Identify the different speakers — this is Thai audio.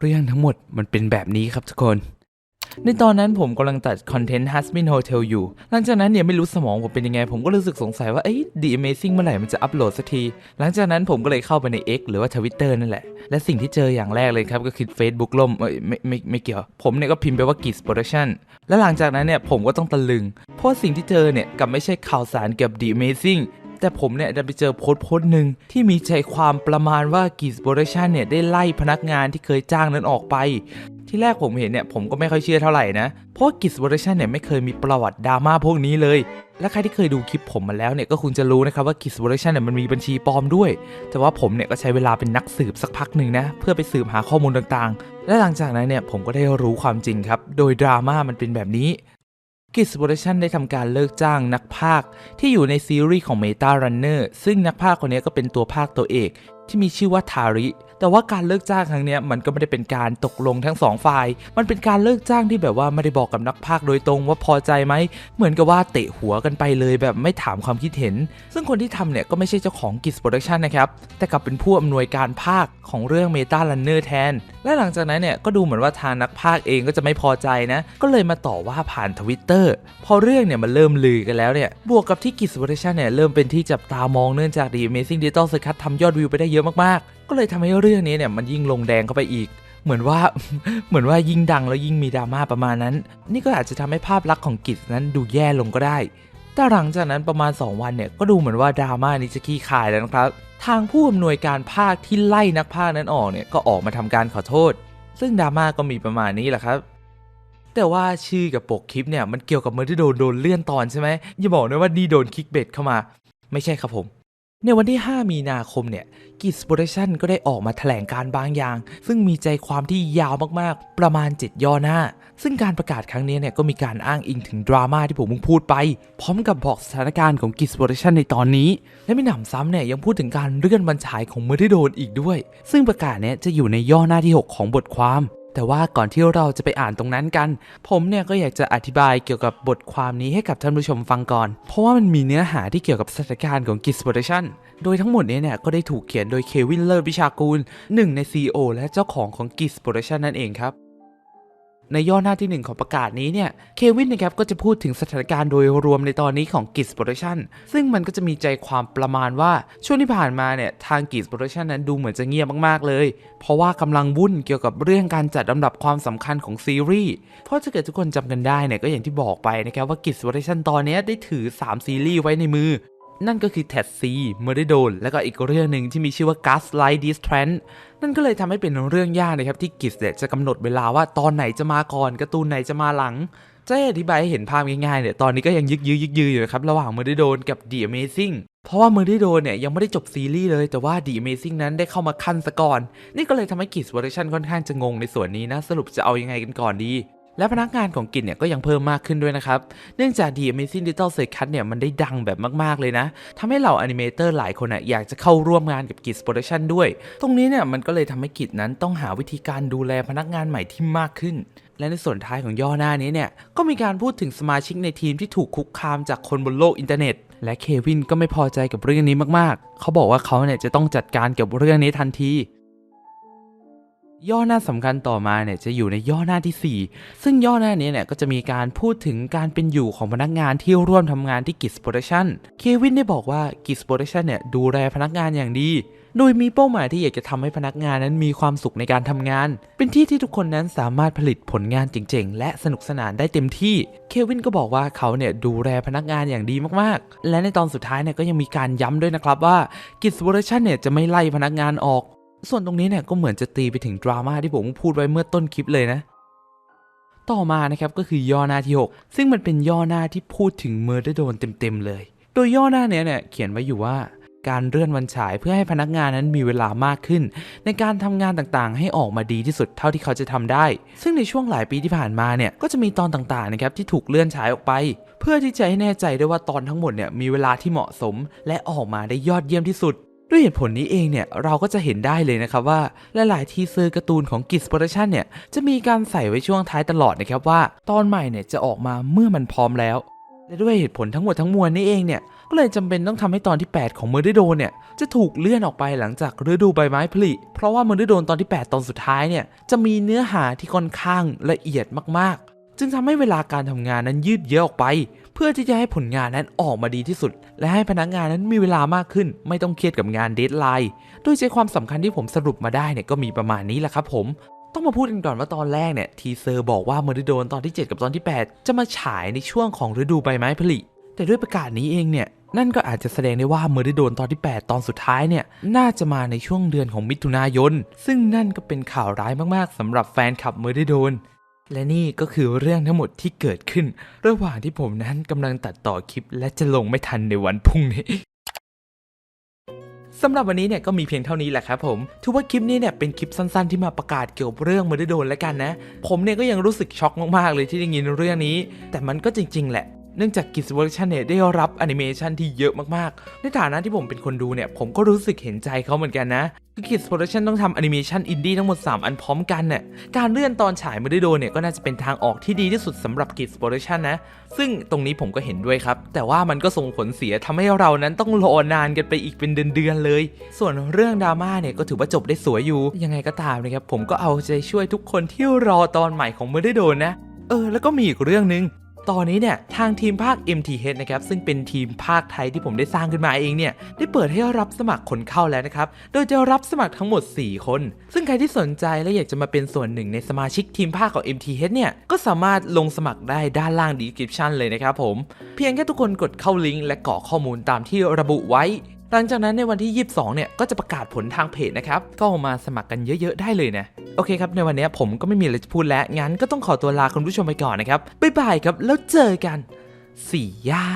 Speaker 1: เรื่องทั้งหมดมันเป็นแบบนี้ครับทุกคน ในตอนนั้นผมกำลังตัดคอนเทนต์ Hasmin Hotel อยู่ หลังจากนั้นเนี่ยไม่รู้สมองผมเป็นยังไง ผมก็รู้สึกสงสัยว่าเอ้ย The Amazing เมื่อไหร่มันจะอัปโหลดสักที หลังจากนั้นผมก็เลยเข้าไปใน X หรือว่า Twitter นั่นแหละ และสิ่งที่เจออย่างแรกเลยครับก็คือ Facebook ล่มเอ้ยไม่ไม่ไม่เกี่ยว ผมเนี่ยก็พิมพ์ไปว่า Gis Production และหลังจากนั้นเนี่ยผมก็ต้องตะลึง เพราะสิ่งที่เจอเนี่ยกับไม่ใช่ข่าวสารเกี่ยวกับ The Amazing แต่ผมเนี่ยดันไปเจอโพสต์โพสต์หนึ่งที่มีใจความประมาณว่า Gis Production เนี่ยได้ไล่พนักงานที่เคยจ้างนั้นออกไป ที่แรกผมเห็นเนี่ยผมก็ไม่ค่อยเชื่อเท่าไหร่นะ เพราะกิจวอร์ชันเนี่ยไม่เคยมีประวัติดราม่าพวกนี้เลย และใครที่เคยดูคลิปผมมาแล้วเนี่ยก็คงจะรู้นะครับว่ากิจวอร์ชันเนี่ยมันมีบัญชีปลอมด้วย แต่ว่าผมเนี่ยก็ใช้เวลาเป็นนักสืบสักพักหนึ่งนะเพื่อไปสืบหาข้อมูลต่างๆ และหลังจากนั้นเนี่ยผมก็ได้รู้ความจริงครับ โดยดราม่ามันเป็นแบบนี้ กิสโปรดักชันได้ทำการเลิกจ้างนักพากที่อยู่ในซีรีส์ของ Meta Runner ซึ่งนักพากคนนี้ก็เป็นตัวพากตัวเอก ที่มีชื่อว่าทาริแต่ว่าการเลิกจ้างครั้งนี้มันก็ไม่ได้เป็นการตกลงทั้งสองฝ่าย มันเป็นการเลิกจ้างที่แบบว่าไม่ได้บอกกับนักพากโดยตรงว่าพอใจไหม เหมือนกับว่าเตะหัวกันไปเลยแบบไม่ถามความคิดเห็น ซึ่งคนที่ทำเนี่ยก็ไม่ใช่เจ้าของกิจโปรดักชันนะครับ แต่กลับเป็นผู้อำนวยการภาคของเรื่อง Meta Runner แทน และหลังจากนั้นเนี่ยก็ดูเหมือนว่าทางนักพากเองก็จะไม่พอใจนะ ก็เลยมาต่อว่าผ่านทวิตเตอร์พอเรื่องเนี่ยมันเริ่มลือกันแล้วเนี่ย บวกกับที่กิจโปรดักชันเนี่ยเริ่มเป็นที่จับตามองเนื่องจาก The Amazing Digital Circus ทำยอดวิวไปได้เยอะมากๆ ก็เลยทำให้เรื่องนี้เนี่ยมันยิ่งลงแดงเข้าไปอีก เหมือนว่าเหมือนว่ายิ่งดังแล้วยิ่งมีดราม่าประมาณนั้น นี่ก็อาจจะทำให้ภาพลักษณ์ของกิจนั้นดูแย่ลงก็ได้ แต่หลังจากนั้นประมาณ 2 วันเนี่ยก็ดูเหมือนว่าดราม่านี้จะขี้คายแล้วนะครับ ทางผู้อำนวยการภาคที่ไล่นักภาคนั้นออกเนี่ยก็ออกมาทำการขอโทษ ซึ่งดราม่าก็มีประมาณนี้แหละครับแต่ว่าชื่อกับปกคลิปเนี่ยมันเกี่ยวกับเมื่อที่โดนโดนเลื่อนตอนใช่ไหมอย่าบอกนะว่านี่โดนคลิกเบ็ดเข้ามา ไม่ใช่ครับผม ในวันที่ 5 มีนาคมเนี่ยกิจโปรดักชันก็ได้ออกมาแถลงการบางอย่าง ซึ่งมีใจความที่ยาวมากๆ ประมาณ 7 ย่อหน้า ซึ่งการประกาศครั้งนี้เนี่ยก็มีการอ้างอิงถึงดราม่าที่ผมเพิ่งพูดไป พร้อมกับบอกสถานการณ์ของกิจโปรดักชันในตอนนี้ และมีหนำซ้ำเนี่ยยังพูดถึงการเลื่อนบรรฉายของเมอร์ดโดนอีกด้วย ซึ่งประกาศเนี่ยจะอยู่ในย่อหน้าที่ 6 ของบทความ แต่ว่าก่อนที่เราจะไปอ่านตรงนั้นกัน ผมเนี่ยก็อยากจะอธิบายเกี่ยวกับบทความนี้ให้กับท่านผู้ชมฟังก่อน เพราะว่ามันมีเนื้อหาที่เกี่ยวกับสถานการณ์ของกิสโปรดักชั่นโดยทั้งหมดนี้เนี่ยก็ได้ถูกเขียนโดยเควินเลอร์วิชากูลหนึ่งใน CEO และเจ้าของของกิสโปรดักชั่นนั่นเองครับ ในย่อหน้าที่ 1 ของประกาศนี้เนี่ย เควินนะครับก็จะพูดถึงสถานการณ์โดยรวมในตอนนี้ของกิจโปรดักชันซึ่งมันก็จะมีใจความประมาณว่า ช่วงที่ผ่านมาเนี่ย ทางกิจโปรดักชันนั้นดูเหมือนจะเงียบมากๆเลย เพราะว่ากำลังวุ่นเกี่ยวกับเรื่องการจัดลำดับความสำคัญของซีรีส์เพราะถ้าเกิดทุกคนจำกันได้เนี่ยก็อย่างที่บอกไปนะครับว่ากิจโปรดักชันตอนนี้ได้ถือ 3 ซีรีส์ไว้ในมือ นั่นก็คือ Ted C m u r d e r d o n แล้วก็อีกเรื่องหนึ่งที่มีชื่อว่า Gaslight This Trend นั่นก็เลยทำให้เป็นเรื่องยากนะครับที่กิจเนี่ยจะกำหนดเวลาว่าตอนไหนจะมาก่อนการ์ตูนไหนจะมาหลังจะอธิบายให้เห็นภาพง่ายๆเนี่ยตอนนี้ก็ยังยึกยือยึกยืออยู่นะครับระหว่าง m u r d e r d o n กับ The Amazing เพราะว่า m u r d e r d o n เนี่ยยังไม่ได้จบซีรีส์เลยแต่ว่า The Amazing นั้นได้เข้ามาขั้นซะก่อน นี่ก็เลยทำให้กิจวอร์ชันค่อนข้างจะงงในส่วนนี้นะ สรุปจะเอายังไงกันก่อนดี และพนักงานของกิจเนี่ยก็ยังเพิ่มมากขึ้นด้วยนะครับ เนื่องจาก The Amazing Digital Circus เนี่ยมันได้ดังแบบมาก ๆ เลยนะทำให้เหล่าอนิเมเตอร์หลายคนอะอยากจะเข้าร่วมงานกับกิจโปรดักชันด้วย ตรงนี้เนี่ยมันก็เลยทำให้กิจนั้นต้องหาวิธีการดูแลพนักงานใหม่ที่มากขึ้น และในส่วนท้ายของย่อหน้านี้เนี่ยก็มีการพูดถึงสมาชิกในทีมที่ถูกคุกคามจากคนบนโลกอินเทอร์เน็ตและเควินก็ไม่พอใจกับเรื่องนี้มากๆ เขาบอกว่าเขาเนี่ยจะต้องจัดการกับเรื่องนี้ทันที ย่อหน้าสำคัญต่อมาเนี่ยจะอยู่ในย่อหน้าที่ 4 ซึ่งย่อหน้านี้เนี่ยก็จะมีการพูดถึงการเป็นอยู่ของพนักงานที่ร่วมทำงานที่กิจโปรดักชันเควินได้บอกว่ากิจโปรดักชันเนี่ยดูแลพนักงานอย่างดี โดยมีเป้าหมายที่อยากจะทำให้พนักงานนั้นมีความสุขในการทำงาน เป็นที่ที่ทุกคนนั้นสามารถผลิตผลงานเจ๋งๆ และสนุกสนานได้เต็มที่ เควินก็บอกว่าเขาเนี่ยดูแลพนักงานอย่างดีมากๆ และในตอนสุดท้ายเนี่ยก็ยังมีการย้ำด้วยนะครับว่ากิจโปรดักชันเนี่ยจะไม่ไล่พนักงานออก ส่วนตรงนี้เนี่ยก็เหมือนจะตีไปถึงดราม่าที่ผมพูดไว้เมื่อต้นคลิปเลยนะ ต่อมานะครับก็คือย่อหน้าที่ 6 ซึ่งมันเป็นย่อหน้าที่พูดถึงเมอร์เดโดนเต็มๆเลย โดยย่อหน้าเนี้ยเนี่ยเขียนไว้อยู่ว่าการเลื่อนวันฉายเพื่อให้พนักงานนั้นมีเวลามากขึ้น ในการทำงานต่างๆ ให้ออกมาดีที่สุดเท่าที่เขาจะทำได้ ซึ่งในช่วงหลายปีที่ผ่านมาเนี่ยก็จะมีตอนต่างๆนะครับที่ถูกเลื่อนฉายออกไป เพื่อที่จะให้แน่ใจได้ว่าตอนทั้งหมดเนี่ยมีเวลาที่เหมาะสม และออกมาได้ยอดเยี่ยมที่สุด ด้วยเหตุผลนี้เองเนี่ยเราก็จะเห็นได้เลยนะครับว่าหลายๆทีเซอร์การ์ตูนของกิจโปรดักชันเนี่ยจะมีการใส่ไว้ช่วงท้ายตลอดนะครับว่า ตอนใหม่เนี่ยจะออกมาเมื่อมันพร้อมแล้วและด้วยเหตุผลทั้งหมดทั้งมวลนี้เองเนี่ยก็เลยจำเป็นต้องทำให้ตอนที่ 8 ของเมอร์ดโดนเนี่ยจะถูกเลื่อนออกไปหลังจากฤดูใบไม้ผลิเพราะว่าเมอร์ดโดนตอนที่ 8 ตอนสุดท้ายเนี่ยจะมีเนื้อหาที่ค่อนข้างละเอียดมาก จึงทำให้เวลาการทำงานนั้นยืดเยื้อออกไป เพื่อที่จะให้ผลงานนั้นออกมาดีที่สุด และให้พนักงานนั้นมีเวลามากขึ้น ไม่ต้องเครียดกับงานเดทไลน์โดยใจความสำคัญที่ผมสรุปมาได้เนี่ยก็มีประมาณนี้แหละครับผมต้องมาพูดกันก่อนว่าตอนแรกเนี่ยทีเซอร์บอกว่าเมอร์ดโดนตอนที่ 7 กับตอนที่ 8 จะมาฉายในช่วงของฤดูใบไม้ผลิ แต่ด้วยประกาศนี้เองเนี่ยนั่นก็อาจจะแสดงได้ว่าเมอร์ดโดนตอนที่ 8 ตอนสุดท้ายเนี่ยน่าจะมาในช่วงเดือนของมิถุนายน ซึ่งนั่นก็เป็นข่าวร้ายมากๆสำหรับแฟนคลับเมอร์ดโดน และนี่ก็คือเรื่องทั้งหมดที่เกิดขึ้น ระหว่างที่ผมนั้นกำลังตัดต่อคลิป และจะลงไม่ทันในวันพรุ่งนี้สำหรับวันนี้เนี่ยก็มีเพียงเท่านี้แหละครับผม ถือว่าคลิปนี้เนี่ยเป็นคลิปสั้นๆ ที่มาประกาศเกี่ยวกับเรื่องเมอร์ดโดนแล้วกันนะ ผมเนี่ยก็ยังรู้สึกช็อกมากๆเลยที่ได้ยินเรื่องนี้ แต่มันก็จริง ๆ แหละ เนื่องจากกิจเวอร์ชันเนี่ยได้รับแอนิเมชันที่เยอะมากๆ ในฐานะที่ผมเป็นคนดูเนี่ย ผมก็รู้สึกเห็นใจเขาเหมือนกันนะคือกิจโปรดักชันต้องทำแอนิเมชันอินดี้ทั้งหมด 3 อันพร้อมกันเนี่ยการเลื่อนตอนฉายเมอร์ดโดนเนี่ยก็น่าจะเป็นทางออกที่ดีที่สุดสำหรับกิจโปรดักชันนะ ซึ่งตรงนี้ผมก็เห็นด้วยครับ แต่ว่ามันก็ส่งผลเสียทำให้เรานั้นต้องรอนานกันไปอีกเป็นเดือนๆเลย ส่วนเรื่องดราม่าเนี่ยก็ถือว่าจบได้สวยอยู่ ยังไงก็ตามนะครับผมก็เอาใจช่วยทุกคนที่รอตอนใหม่ของเมอร์โดนนะเออแล้วก็มีอีกเรื่องหนึ่ง ตอนนี้เนี่ยทางทีมภาค MTH นะครับซึ่งเป็นทีมภาคไทยที่ผมได้สร้างขึ้นมาเองเนี่ยได้เปิดให้รับสมัครคนเข้าแล้วนะครับ โดยจะรับสมัครทั้งหมด 4 คน ซึ่งใครที่สนใจและอยากจะมาเป็นส่วนหนึ่งในสมาชิกทีมภาคของ MTH เนี่ยก็สามารถลงสมัครได้ด้านล่าง description เลยนะครับผม เพียงแค่ทุกคนกดเข้าลิงก์และกรอกข้อมูลตามที่ระบุไว้ หลังจากนั้นในวันที่ 22 เนี่ย ก็จะประกาศผลทางเพจนะครับ ก็มาสมัครกันเยอะๆ ได้เลยนะ โอเคครับ ในวันนี้ผมก็ไม่มีอะไรจะพูดแล้ว งั้นก็ต้องขอตัวลาคุณผู้ชมไปก่อนนะครับ บ๊ายบายครับ แล้วเจอกันสี่ย่า